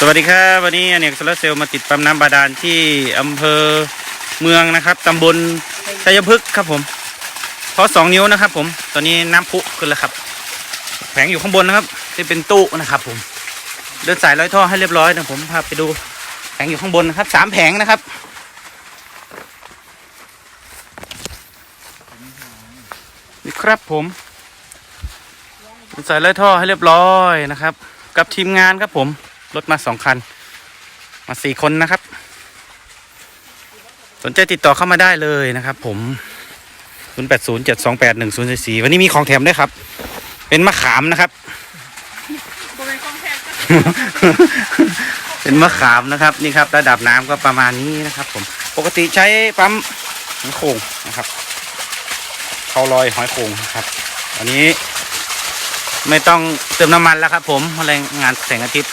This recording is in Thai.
สวัสดีครับวันนี้อเนกโซลาเซลล์มาติดปั๊มน้ำบาดาลที่อำเภอเมืองนะครับตำบลชัยพฤกษ์ครับผมเพราะสองนิ้วนะครับ ผมตอนนี้น้ำพุขึ้นแล้วครับแผงอยู่ข้างบนนะครับที่เป็นตู้นะครับ ผม เดินสายร้อยท่อให้เรียบร้อยนะผมพาไปดูแผงอยู่ข้างบนนะครับสามแผงนะครับนี่ครับผมเดินสายร้อยท่อให้เรียบร้อยนะครับ กับทีมงานครับผม รถมาสองคัน มาสี่คนนะครับ สนใจติดต่อเข้ามาได้เลยนะครับ ผม0 8 0 7 2 8 1 0 4 4วันนี้มีของแถมด้วยครับ เป็นมะขามนะครับเวณกองแพงก็เป็นมะขามนะครับนี่ครับ ระดับน้ำก็ประมาณนี้นะครับ ผม ปกติใช้ปั๊มหอยโขงนะครับเขาลอยหอยโขงนะครับอันนี้ไม่ต้องเติมน้ำมันแล้วครับ ผมแรงงานแสงอาทิตย์